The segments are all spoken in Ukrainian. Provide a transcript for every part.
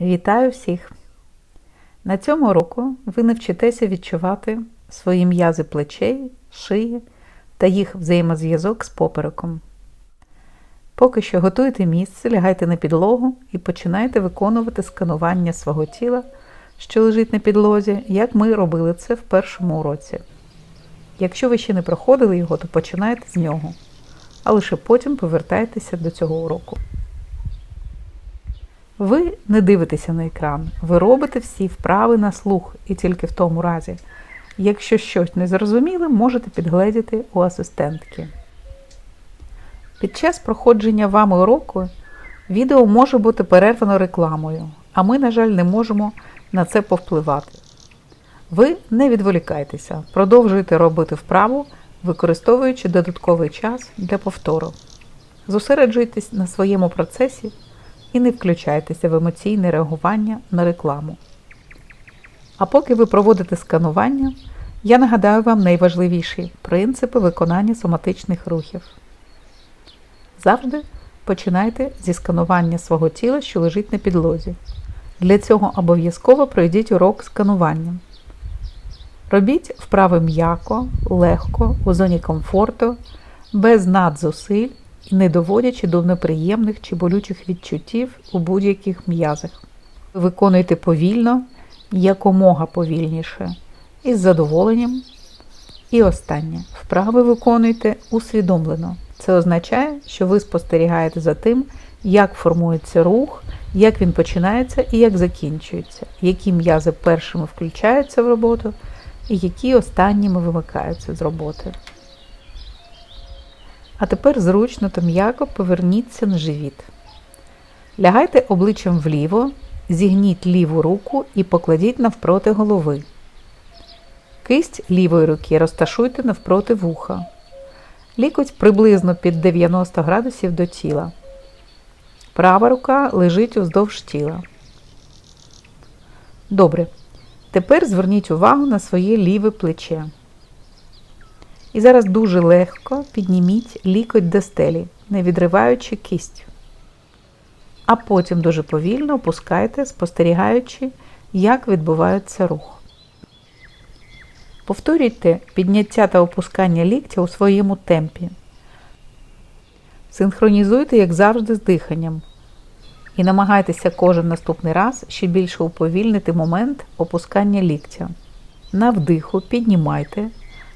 Вітаю всіх! На цьому уроку ви навчитеся відчувати свої м'язи плечей, шиї та їх взаємозв'язок з попереком. Поки що готуйте місце, лягайте на підлогу і починайте виконувати сканування свого тіла, що лежить на підлозі, як ми робили це в першому уроці. Якщо ви ще не проходили його, то починайте з нього, а лише потім повертайтеся до цього уроку. Ви не дивитеся на екран, ви робите всі вправи на слух і тільки в тому разі, якщо щось не зрозуміли, можете підгледіти у асистентки. Під час проходження вами уроку відео може бути перервано рекламою, а ми, на жаль, не можемо на це повпливати. Ви не відволікайтеся, продовжуйте робити вправу, використовуючи додатковий час для повтору. Зосереджуйтесь на своєму процесі і не включайтеся в емоційне реагування на рекламу. А поки ви проводите сканування, я нагадаю вам найважливіші принципи виконання соматичних рухів. Завжди починайте зі сканування свого тіла, що лежить на підлозі. Для цього обов'язково пройдіть урок сканування. Робіть вправи м'яко, легко, у зоні комфорту, без надзусиль не доводячи до неприємних чи болючих відчуттів у будь-яких м'язах. Виконуйте повільно, якомога повільніше, із задоволенням. І останнє. Вправи виконуйте усвідомлено. Це означає, що ви спостерігаєте за тим, як формується рух, як він починається і як закінчується, які м'язи першими включаються в роботу і які останніми вимикаються з роботи. А тепер зручно та м'яко поверніться на живіт. Лягайте обличчям вліво, зігніть ліву руку і покладіть навпроти голови. Кисть лівої руки розташуйте навпроти вуха. Лікоть приблизно під 90 градусів до тіла. Права рука лежить уздовж тіла. Добре. Тепер зверніть увагу на своє ліве плече. І зараз дуже легко підніміть лікоть до стелі, не відриваючи кисть. А потім дуже повільно опускайте, спостерігаючи, як відбувається рух. Повторюйте підняття та опускання ліктя у своєму темпі. Синхронізуйте, як завжди, з диханням. І намагайтеся кожен наступний раз ще більше уповільнити момент опускання ліктя. На вдиху піднімайте,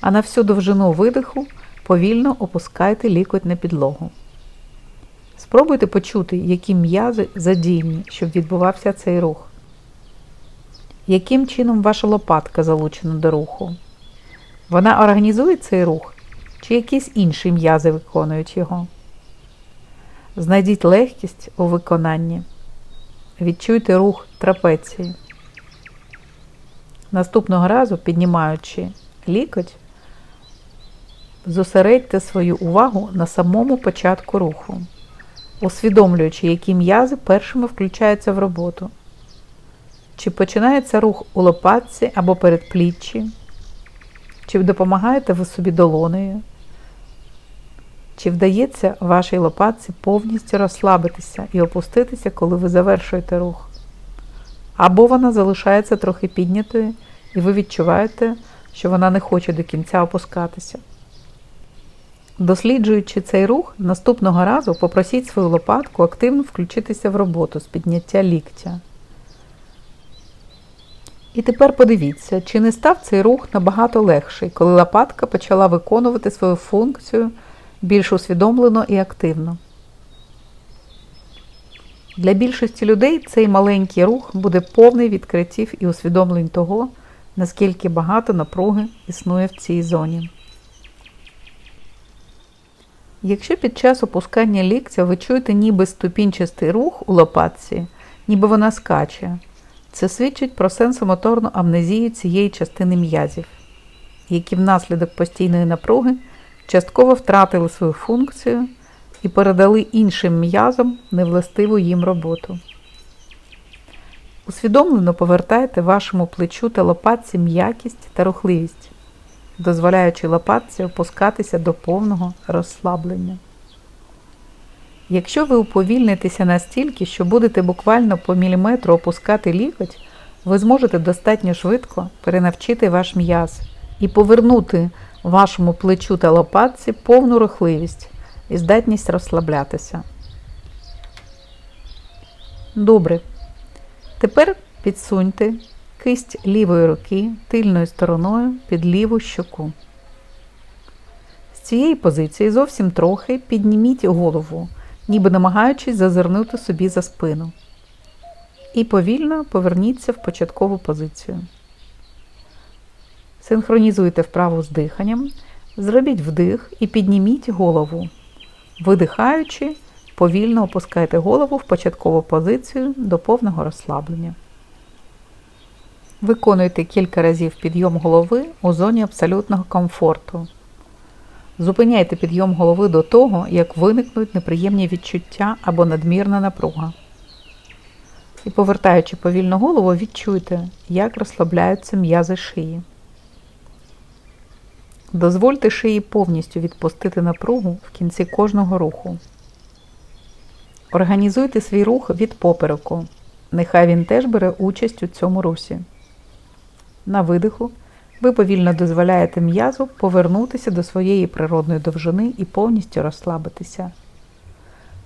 а на всю довжину видиху повільно опускайте лікоть на підлогу. Спробуйте почути, які м'язи задіяні, щоб відбувався цей рух. Яким чином ваша лопатка залучена до руху? Вона організує цей рух, чи якісь інші м'язи виконують його? Знайдіть легкість у виконанні. Відчуйте рух трапеції. Наступного разу, піднімаючи лікоть, зосередьте свою увагу на самому початку руху, усвідомлюючи, які м'язи першими включаються в роботу. Чи починається рух у лопатці або передпліччі, чи допомагаєте ви собі долонею, чи вдається вашій лопатці повністю розслабитися і опуститися, коли ви завершуєте рух? Або вона залишається трохи піднятою, і ви відчуваєте, що вона не хоче до кінця опускатися. Досліджуючи цей рух, наступного разу попросіть свою лопатку активно включитися в роботу з підняття ліктя. І тепер подивіться, чи не став цей рух набагато легший, коли лопатка почала виконувати свою функцію більш усвідомлено і активно. Для більшості людей цей маленький рух буде повний відкриттів і усвідомлень того, наскільки багато напруги існує в цій зоні. Якщо під час опускання ліктя ви чуєте ніби ступінчастий рух у лопатці, ніби вона скаче, це свідчить про сенсомоторну амнезію цієї частини м'язів, які внаслідок постійної напруги частково втратили свою функцію і передали іншим м'язам невластиву їм роботу. Усвідомлено повертайте вашому плечу та лопатці м'якість та рухливість, дозволяючи лопатці опускатися до повного розслаблення. Якщо ви уповільнитеся настільки, що будете буквально по міліметру опускати лікоть, ви зможете достатньо швидко перенавчити ваш м'яз і повернути вашому плечу та лопатці повну рухливість і здатність розслаблятися. Добре. Тепер підсуньте кисть лівої руки тильною стороною під ліву щоку. З цієї позиції зовсім трохи підніміть голову, ніби намагаючись зазирнути собі за спину. І повільно поверніться в початкову позицію. Синхронізуйте вправу з диханням, зробіть вдих і підніміть голову. Видихаючи, повільно опускайте голову в початкову позицію до повного розслаблення. Виконуйте кілька разів підйом голови у зоні абсолютного комфорту. Зупиняйте підйом голови до того, як виникнуть неприємні відчуття або надмірна напруга. І повертаючи повільно голову, відчуйте, як розслабляються м'язи шиї. Дозвольте шиї повністю відпустити напругу в кінці кожного руху. Організуйте свій рух від попереку. Нехай він теж бере участь у цьому русі. На видиху ви повільно дозволяєте м'язу повернутися до своєї природної довжини і повністю розслабитися,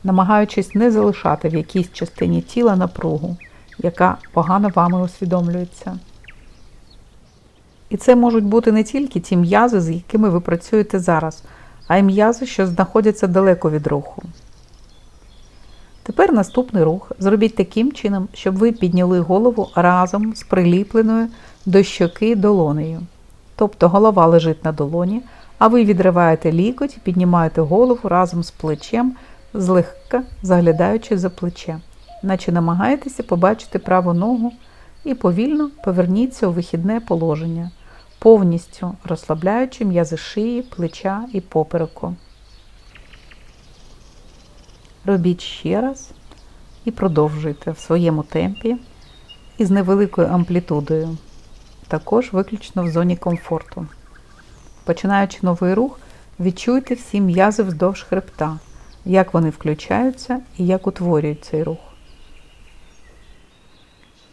намагаючись не залишати в якійсь частині тіла напругу, яка погано вами усвідомлюється. І це можуть бути не тільки ті м'язи, з якими ви працюєте зараз, а й м'язи, що знаходяться далеко від руху. Тепер наступний рух зробіть таким чином, щоб ви підняли голову разом з приліпленою до щоки долонею. Тобто голова лежить на долоні, а ви відриваєте лікоть і піднімаєте голову разом з плечем, злегка заглядаючи за плече, наче намагаєтеся побачити праву ногу і повільно поверніться у вихідне положення, повністю розслабляючи м'язи шиї, плеча і попереку. Робіть ще раз і продовжуйте в своєму темпі і з невеликою амплітудою, також виключно в зоні комфорту. Починаючи новий рух, відчуйте всі м'язи вздовж хребта, як вони включаються і як утворюють цей рух.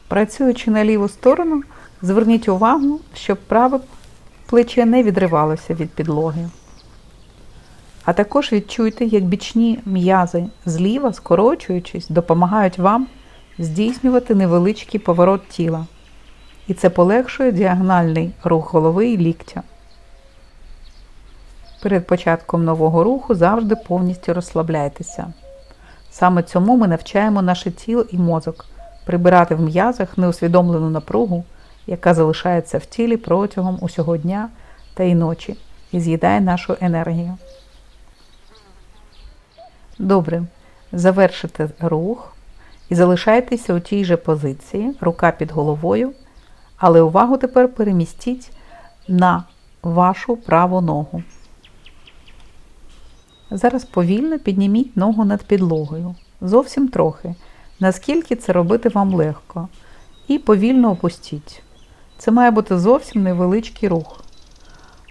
Працюючи на ліву сторону, зверніть увагу, щоб праве плече не відривалося від підлоги. А також відчуйте, як бічні м'язи зліва, скорочуючись, допомагають вам здійснювати невеличкий поворот тіла. І це полегшує діагональний рух голови і ліктя. Перед початком нового руху завжди повністю розслабляйтеся. Саме цьому ми навчаємо наше тіло і мозок прибирати в м'язах неусвідомлену напругу, яка залишається в тілі протягом усього дня та й ночі і з'їдає нашу енергію. Добре. Завершите рух і залишайтеся у тій же позиції, рука під головою, але увагу тепер перемістіть на вашу праву ногу. Зараз повільно підніміть ногу над підлогою. Зовсім трохи, наскільки це робити вам легко. І повільно опустіть. Це має бути зовсім невеличкий рух.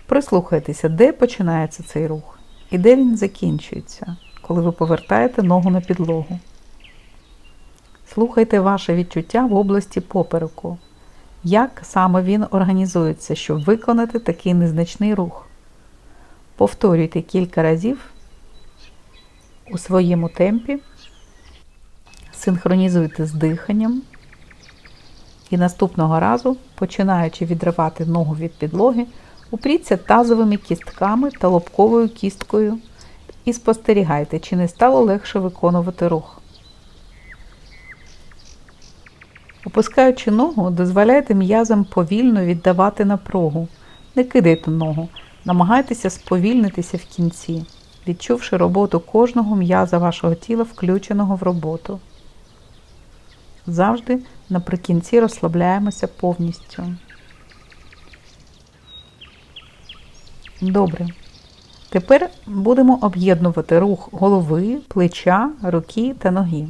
Прислухайтеся, де починається цей рух і де він закінчується коли ви повертаєте ногу на підлогу. Слухайте ваше відчуття в області попереку. Як саме він організується, щоб виконати такий незначний рух? Повторюйте кілька разів у своєму темпі, синхронізуйте з диханням. І наступного разу, починаючи відривати ногу від підлоги, упріться тазовими кістками та лобковою кісткою і спостерігайте, чи не стало легше виконувати рух. Опускаючи ногу, дозволяйте м'язам повільно віддавати напругу. Не кидайте ногу, намагайтеся сповільнитися в кінці, відчувши роботу кожного м'яза вашого тіла, включеного в роботу. Завжди наприкінці розслабляємося повністю. Добре. Тепер будемо об'єднувати рух голови, плеча, руки та ноги.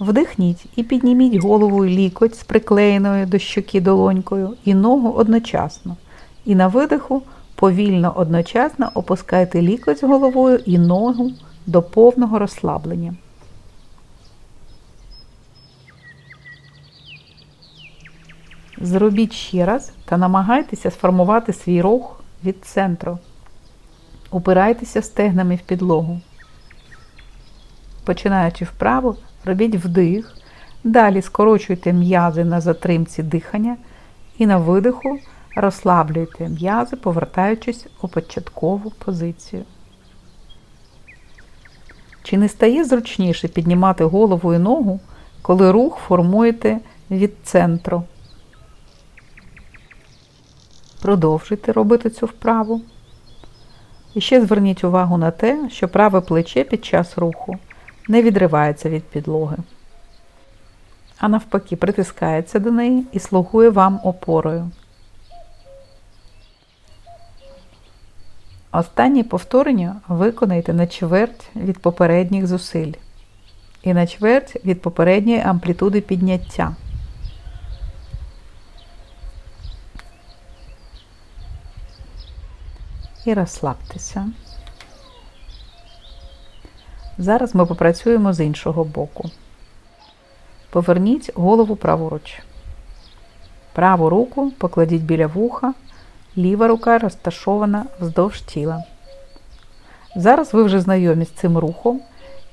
Вдихніть і підніміть голову і лікоть з приклеєною до щоки долонькою і ногу одночасно. І на видиху повільно одночасно опускайте лікоть з головою і ногу до повного розслаблення. Зробіть ще раз та намагайтеся сформувати свій рух від центру. Упирайтеся стегнами в підлогу. Починаючи вправо, робіть вдих, далі скорочуйте м'язи на затримці дихання і на видиху розслаблюйте м'язи, повертаючись у початкову позицію. Чи не стає зручніше піднімати голову і ногу, коли рух формуєте від центру? Продовжуйте робити цю вправу. І ще зверніть увагу на те, що праве плече під час руху не відривається від підлоги, а навпаки, притискається до неї і слугує вам опорою. Останнє повторення виконайте на чверть від попередніх зусиль і на чверть від попередньої амплітуди підняття. І розслабтеся. Зараз ми попрацюємо з іншого боку. Поверніть голову праворуч. Праву руку покладіть біля вуха, ліва рука розташована вздовж тіла. Зараз ви вже знайомі з цим рухом,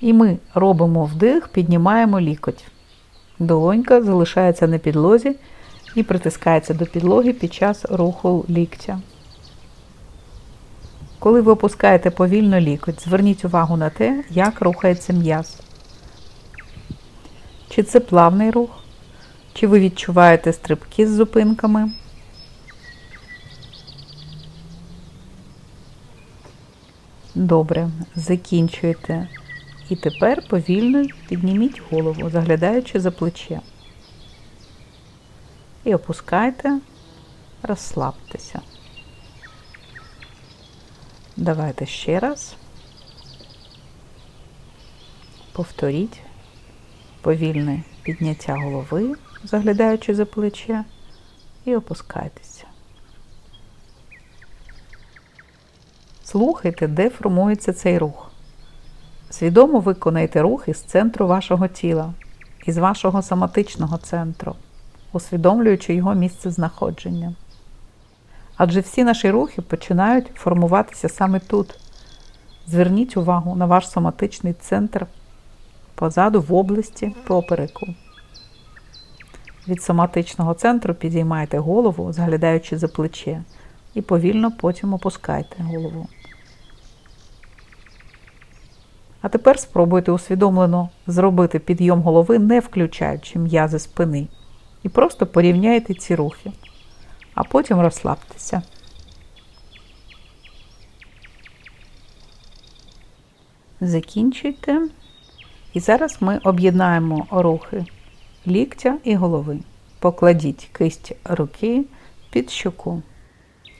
і ми робимо вдих, піднімаємо лікоть. Долонька залишається на підлозі і притискається до підлоги під час руху ліктя. Коли ви опускаєте повільно лікоть, зверніть увагу на те, як рухається м'яз. Чи це плавний рух, чи ви відчуваєте стрибки з зупинками. Добре, закінчуєте. І тепер повільно підніміть голову, заглядаючи за плече. І опускайте, розслабтеся. Давайте ще раз. Повторіть повільне підняття голови, заглядаючи за плече, і опускайтеся. Слухайте, де формується цей рух. Свідомо виконайте рух із центру вашого тіла, із вашого соматичного центру, усвідомлюючи його місце знаходження. Адже всі наші рухи починають формуватися саме тут. Зверніть увагу на ваш соматичний центр позаду в області попереку. Від соматичного центру підіймайте голову, заглядаючи за плече, і повільно потім опускайте голову. А тепер спробуйте усвідомлено зробити підйом голови, не включаючи м'язи спини. І просто порівняйте ці рухи а потім розслабтеся. Закінчуйте. І зараз ми об'єднаємо рухи ліктя і голови. Покладіть кисть руки під щоку.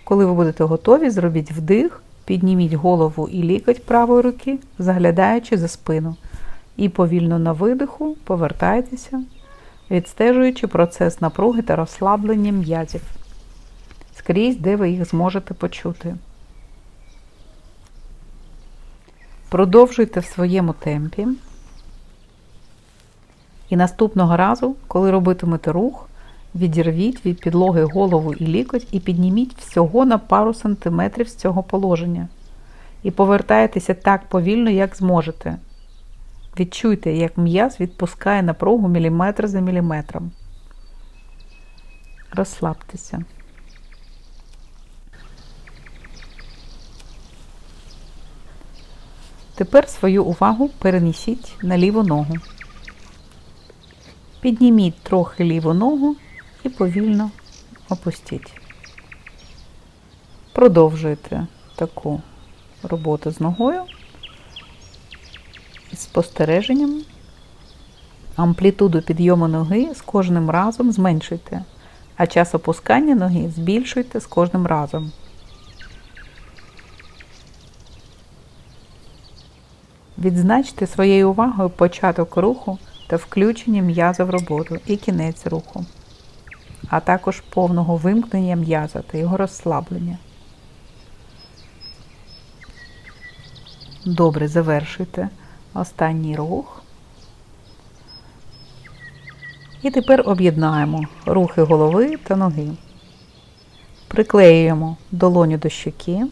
Коли ви будете готові, зробіть вдих, підніміть голову і лікоть правої руки, заглядаючи за спину. І повільно на видиху повертайтеся, відстежуючи процес напруги та розслаблення м'язів скрізь, де ви їх зможете почути. Продовжуйте в своєму темпі. І наступного разу, коли робитимете рух, відірвіть від підлоги голову і лікоть і підніміть всього на пару сантиметрів з цього положення. І повертайтеся так повільно, як зможете. Відчуйте, як м'яз відпускає напругу міліметр за міліметром. Розслабтеся. Тепер свою увагу перенесіть на ліву ногу. Підніміть трохи ліву ногу і повільно опустіть. Продовжуйте таку роботу з ногою з спостереженням. Амплітуду підйому ноги з кожним разом зменшуйте, а час опускання ноги збільшуйте з кожним разом. Відзначте своєю увагою початок руху та включення м'яза в роботу і кінець руху, а також повного вимкнення м'яза та його розслаблення. Добре, завершуйте останній рух. І тепер об'єднаємо рухи голови та ноги. Приклеюємо долоню до щоки.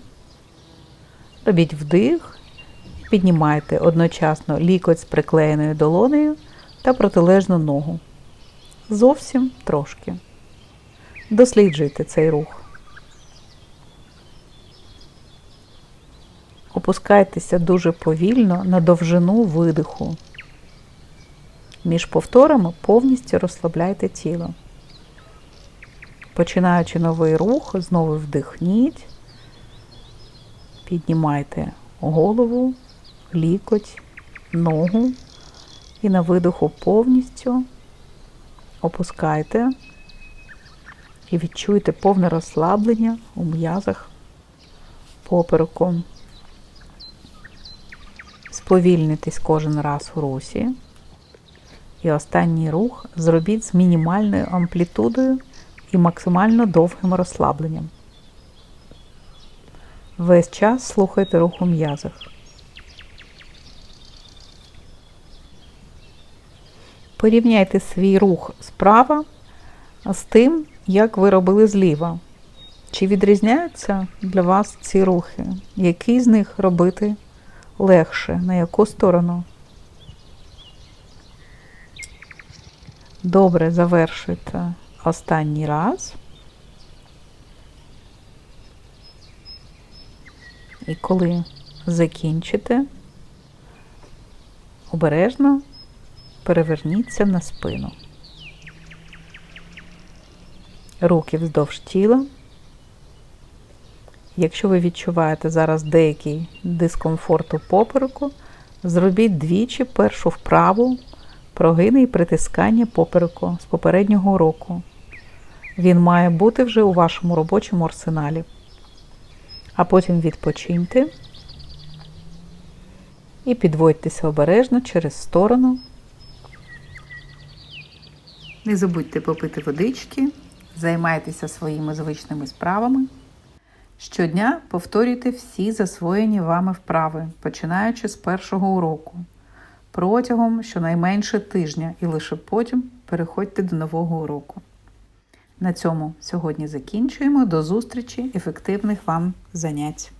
Робіть вдих. Піднімайте одночасно лікоть з приклеєною долонею та протилежну ногу. Зовсім трошки. Досліджуйте цей рух. Опускайтеся дуже повільно на довжину видиху. Між повторами повністю розслабляйте тіло. Починаючи новий рух, знову вдихніть, піднімайте голову, лікоть, ногу і на видиху повністю опускайте і відчуйте повне розслаблення у м'язах попереку. Сповільнитесь кожен раз у русі. І останній рух зробіть з мінімальною амплітудою і максимально довгим розслабленням. Весь час слухайте рух у м'язах. Порівняйте свій рух справа з тим, як ви робили зліва. Чи відрізняються для вас ці рухи? Який з них робити легше? На яку сторону? Добре, завершуйте останній раз. І коли закінчите, обережно переверніться на спину. Руки вздовж тіла. Якщо ви відчуваєте зараз деякий дискомфорт у попереку, зробіть двічі першу вправу прогини і притискання попереку з попереднього уроку. Він має бути вже у вашому робочому арсеналі. А потім відпочиньте і підводьтеся обережно через сторону. Не забудьте попити водички, займайтеся своїми звичними справами. Щодня повторюйте всі засвоєні вами вправи, починаючи з першого уроку, протягом щонайменше тижня, і лише потім переходьте до нового уроку. На цьому сьогодні закінчуємо. До зустрічі, ефективних вам занять!